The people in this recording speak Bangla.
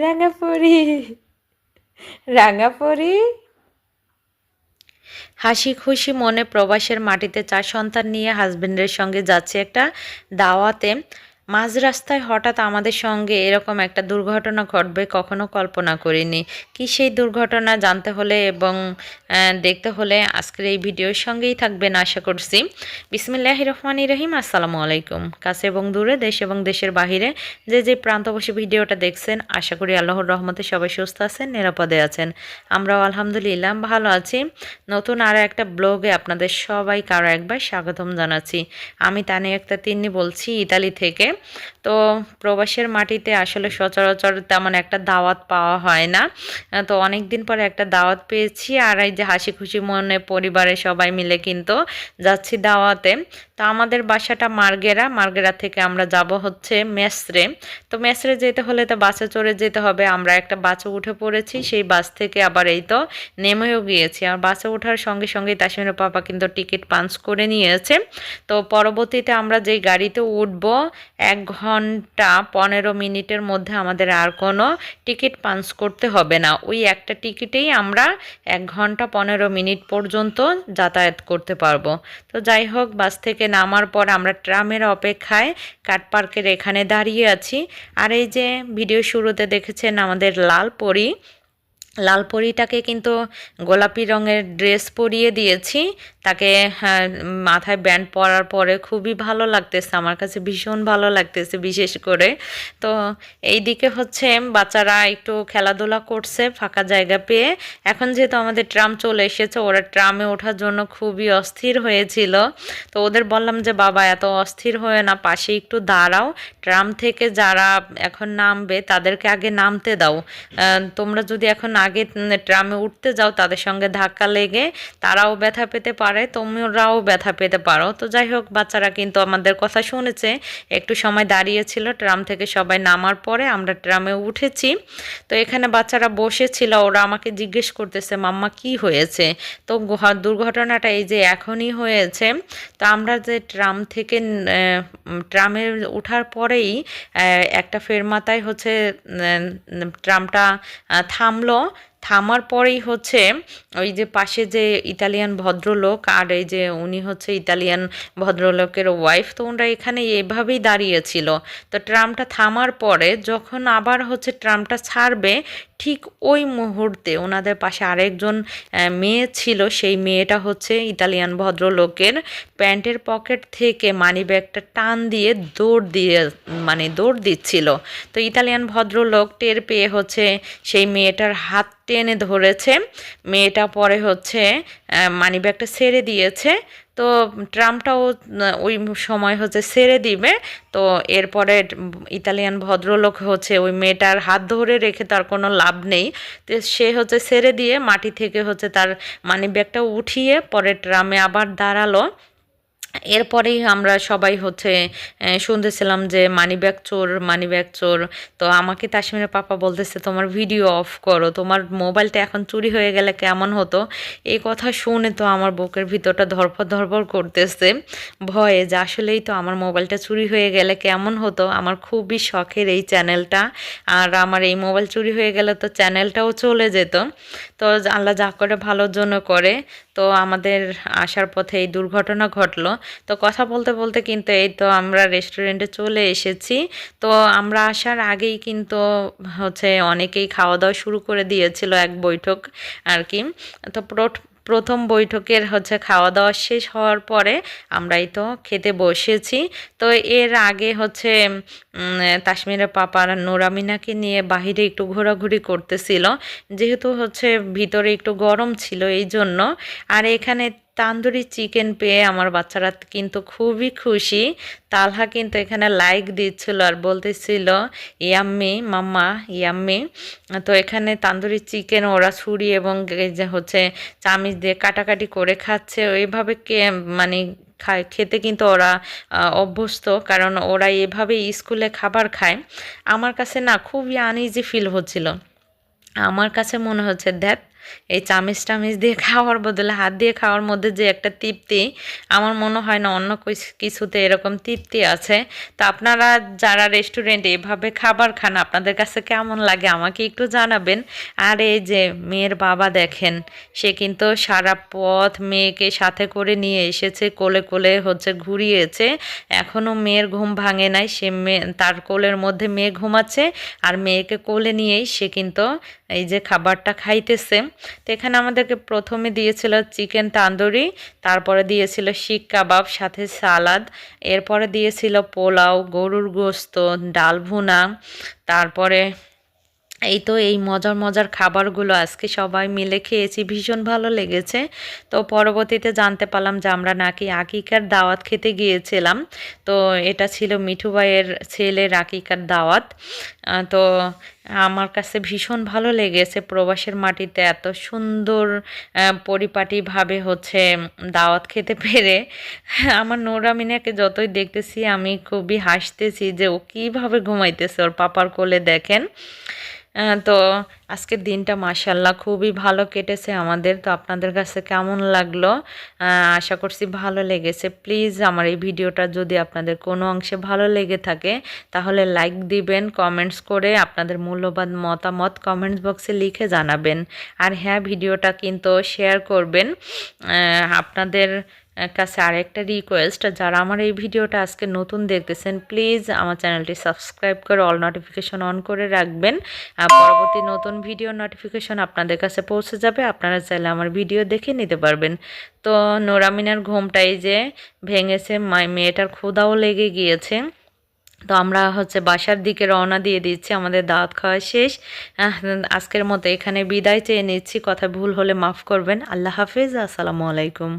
রাঙাপরি। রাঙাপুরি? হাসি খুশি মনে প্রবাসের মাটিতে চার সন্তান নিয়ে হাজবেন্ডের সঙ্গে যাচ্ছে একটা দাওয়াতে। মাঝ রাস্তায় হঠাৎ আমাদের সঙ্গে এরকম একটা দুর্ঘটনা ঘটবে কখনো কল্পনা করিনি। কি সেই দুর্ঘটনা জানতে হলে এবং দেখতে হলে আজকের এই ভিডিওর সঙ্গেই থাকবেন আশা করছি। বিসমিল্লাহ রহমানি রহিম, আসসালামু আলাইকুম। কাছে এবং দূরে, দেশ এবং দেশের বাহিরে যে যে প্রান্ত বসে ভিডিওটা দেখছেন, আশা করি আল্লাহর রহমতে সবাই সুস্থ আছেন, নিরাপদে আছেন। আমরাও আলহামদুলিল্লাহ ভালো আছি। নতুন আরও একটা ব্লগে আপনাদের সবাই কারও একবার স্বাগতম জানাচ্ছি। আমি তানে একটা তিন্নি বলছি ইতালি থেকে। তো প্রবাসের মাটিতে আসলে সচরাচর তেমন একটা দাওয়াত পাওয়া হয় না। তো অনেক দিন পরে একটা দাওয়াত পেয়েছি আর এই যে হাসি খুশি মনে পরিবারের সবাই মিলে কিন্তু যাচ্ছি দাওয়াতে। তো আমাদের বাসাটা মার্গেরা মার্গেরা থেকে আমরা যাব হচ্ছে মেসরে। তো মেসরে যেতে হলে তো বাসে চড়ে যেতে হবে, আমরা একটা বাসে উঠে পড়েছি, সেই বাস থেকে আবার এই তো নেমেও গিয়েছি। আর বাসে ওঠার সঙ্গে সঙ্গেই তাসমিনের পাপা কিন্তু টিকিট পাঞ্চ করে নিয়েছে। তো পরবর্তীতে আমরা যেই গাড়িতে উঠব এক ঘণ্টা পনেরো মিনিটের মধ্যে আমাদের আর কোনো টিকিট পাঞ্চ করতে হবে না। ওই একটা টিকিটেই আমরা এক ঘণ্টা পনেরো মিনিট পর্যন্ত যাতায়াত করতে পারব। তো যাই হোক, বাস থেকে নামার পর আমরা ট্রামের অপেক্ষায় কাঠ পার্কের এখানে দাঁড়িয়ে আছি। আর এই যে ভিডিও শুরুতে দেখেছেন আমাদের লাল পরি লাল পরিটাকে কিন্তু গোলাপি রঙের ড্রেস পরিয়ে দিয়েছি। তাকে হ্যাঁ, মাথায় ব্যান্ড পরার পরে খুবই ভালো লাগতেছে আমার কাছে ভীষণ ভালো লাগতেছে বিশেষ করে। তো এই দিকে হচ্ছে বাচ্চারা একটু খেলাধুলা করছে ফাঁকা জায়গা পেয়ে। এখন যেহেতু আমাদের ট্রাম চলে এসেছে ওরা ট্রামে ওঠার জন্য খুবই অস্থির হয়েছিল। তো ওদের বললাম যে বাবা এত অস্থির হয়ে না পাশে একটু দাঁড়াও। ট্রাম থেকে যারা এখন নামবে তাদেরকে আগে নামতে দাও। তোমরা যদি এখন আগে ট্রামে উঠতে যাও, তাদের সঙ্গে ধাক্কা লেগে তারাও ব্যথা পেতে পারে, তোমরাও ব্যথা পেতে পারো। তো যাই হোক, বাচ্চারা কিন্তু আমাদের কথা শুনেছে, একটু সময় দাঁড়িয়েছিল, ট্রাম থেকে সবাই নামার পরে আমরা ট্রামে উঠেছি। তো এখানে বাচ্চারা বসেছিল, ওরা আমাকে জিজ্ঞেস করতেছে, মাম্মা, কি হয়েছে? তো দুর্ঘটনাটা এই যে এখনই হয়েছে। তো আমরা যে ট্রাম থেকে ট্রামে ওঠার পরেই একটা ফেরমাতায় হচ্ছে ট্রামটা থামলো। থামার পরেই হচ্ছে ওই যে পাশে যে ইতালিয়ান ভদ্রলোক আর এই যে উনি হচ্ছে ইতালিয়ান ভদ্রলোকের ওয়াইফ তো ওনারা এখানে এভাবেই দাঁড়িয়েছিল তো ট্রামটা থামার পরে যখন আবার হচ্ছে ট্রামটা ছাড়বে ঠিক ওই মুহূর্তে ওনাদের পাশে আরেকজন মেয়ে ছিল, সেই মেয়েটা হচ্ছে ইতালিয়ান ভদ্রলোকের প্যান্টের পকেট থেকে মানি ব্যাগটা টান দিয়ে দৌড় দিয়ে মানে দৌড় দিচ্ছিল। তো ইতালিয়ান ভদ্রলোক টের পেয়ে হচ্ছে সেই মেয়েটার হাত টেনে ধরেছে। মেয়েটা পরে হচ্ছে মানি ব্যাগটা ছেড়ে দিয়েছে। তো ট্রামটাও ওই সময় হচ্ছে সেরে দিবে। তো এরপরে ইতালিয়ান ভদ্রলোক হচ্ছে ওই মেয়েটার হাত ধরে রেখে তার কোনো লাভ নেই। তো সে হচ্ছে সেরে দিয়ে মাটি থেকে হচ্ছে তার মানি ব্যাগটা উঠিয়ে পরে ট্রামে আবার দাঁড়াল। এরপরেই আমরা সবাই হচ্ছে শুনতেছিলাম যে মানি ব্যাগ চোর মানি ব্যাগ চোর। তো আমাকে তাসমিনের পাপা বলতেছে, তোমার ভিডিও অফ করো। তোমার মোবাইলটা এখন চুরি হয়ে গেলে কেমন হতো? এই কথা শুনে তো আমার বুকের ভিতরটা ধরফর ধরফর করতেছে। ভয়ে যে আসলেই তো আমার মোবাইলটা চুরি হয়ে গেলে কেমন হতো? আমার খুবই শখের এই চ্যানেলটা। আর আমার এই মোবাইল চুরি হয়ে গেলে তো চ্যানেলটাও চলে যেত। তো আল্লাহ যা করে ভালোর জন্য করে। তো আমাদের আসার পথে এই দুর্ঘটনা ঘটলো। তো কথা বলতে বলতে কিন্তু এই তো আমরা রেস্টুরেন্টে চলে এসেছি। তো আমরা আসার আগেই কিন্তু হচ্ছে অনেকেই খাওয়া দাওয়া শুরু করে দিয়েছিল এক বৈঠক আর কি। তো প্রথম বৈঠকের হচ্ছে খাওয়া দাওয়া শেষ হওয়ার পরে আমরাই তো খেতে বসেছি। তো এর আগে হচ্ছে কাশ্মীরের পাপার নোরামিনাকে নিয়ে বাহিরে একটু ঘোরাঘুরি করতেছিল। যেহেতু হচ্ছে ভিতরে একটু গরম ছিল এই জন্য আর এখানে তান্দুরি চিকেন পেয়ে আমার বাচ্চারা কিন্তু খুবই খুশি। তালহা কিন্তু এখানে লাইক দিচ্ছিল আর বলতেছিল, ইয়াম্মি, মাম্মা, ইয়াম্মি। তো এখানে তান্দুরি চিকেন ওরা ছুরি এবং যে হচ্ছে চামিচ দিয়ে কাটাকাটি করে খাচ্ছে। ওইভাবে কে মানে খায়, খেতে কিন্তু ওরা অভ্যস্ত কারণ ওরা এভাবে স্কুলে খাবার খায়। আমার কাছে না খুবই আনইজি ফিল হচ্ছিল। আমার কাছে মনে হচ্ছে দেখ এই চামিচ টামিচ দিয়ে খাওয়ার বদলে হাত দিয়ে খাওয়ার মধ্যে যে একটা তৃপ্তি, আমার মনে হয় না অন্য কিছ- কিছুতে এরকম তৃপ্তি আছে। তো আপনারা যারা রেস্টুরেন্টে এভাবে খাবার খান, আপনাদের কাছে কেমন লাগে আমাকে একটু জানাবেন। আর এই যে মেয়ের বাবা দেখেন, সে কিন্তু সারা পথ মেয়েকে সাথে করে নিয়ে এসেছে, কোলে কোলে হচ্ছে ঘুরিয়েছে। এখনও মেয়ের ঘুম ভাঙে নাই, সে মেয়ে তার কোলের মধ্যে মেয়ে ঘুমাচ্ছে। আর মেয়েকে কোলে নিয়েই সে কিন্তু এই যে খাবারটা খাইতেছে। তো এখানে আমাদেরকে প্রথমে দিয়েছিল চিকেন তান্দুরি, তারপরে দিয়েছিল শিক কাবাব, সাথে সালাদ, এরপরে দিয়েছিল পোলাও, গরুর গোস্ত, ডাল ভুনা, তারপরে এই তো এই মজার মজার খাবারগুলো আজকে সবাই মিলে খেয়েছি, ভীষণ ভালো লেগেছে। তো পরবর্তীতে জানতে পারলাম যে আমরা নাকি আকিকার দাওয়াত খেতে গিয়েছিলাম। তো এটা ছিল মিঠু ভাইয়ের ছেলের আকিকার দাওয়াত। তো আমার কাছে ভীষণ ভালো লেগেছে। প্রবাসের মাটিতে এত সুন্দর পরিপাটিভাবে হচ্ছে দাওয়াত খেতে পেরে। আমার নোরামিনাকে যতই দেখতেছি, আমি খুবই হাসতেছি যে ও কীভাবে ঘুমাইতেছে ওর পাপার কোলে দেখেন। তো আজকের দিনটা মাসাল্লাহ খুবই ভালো কেটেছে আমাদের। তো আপনাদের কাছে কেমন লাগল? আশা করছি ভালো লেগেছে। প্লিজ আমার এই ভিডিওটা যদি আপনাদের কোনো অংশে ভালো লেগে থাকে, তাহলে লাইক দিবেন, কমেন্টস করে আপনাদের মূল্যবান মতামত কমেন্টস বক্সে লিখে জানাবেন। আর হ্যাঁ ভিডিওটা কিন্তু শেয়ার করবেন। আপনাদের কাছে আরেকটা রিকোয়েস্ট যারা আমার এই ভিডিওটা আজকে নতুন দেখতেছেন প্লিজ আমার চ্যানেলটি সাবস্ক্রাইব করে অল নোটিফিকেশন অন করে রাখবেন। পরবর্তী নতুন ভিডিও নোটিফিকেশন আপনাদের কাছে পৌঁছে যাবে, আপনারা চাইলে আমার ভিডিও দেখে নিতে পারবেন। তো নোরামিনার ঘুমটাই যে ভেঙেছে মেয়েটার ক্ষুদাও লেগে গিয়েছে। তো আমরা হচ্ছে বাসার দিকে রওনা দিয়ে দিচ্ছি, আমাদের দাওয়াত খাওয়া শেষ। আজকের মতো এখানে বিদায় চেয়ে নিচ্ছি, কথা ভুল হলে মাফ করবেন। আল্লাহ হাফিজ, আসসালামু আলাইকুম।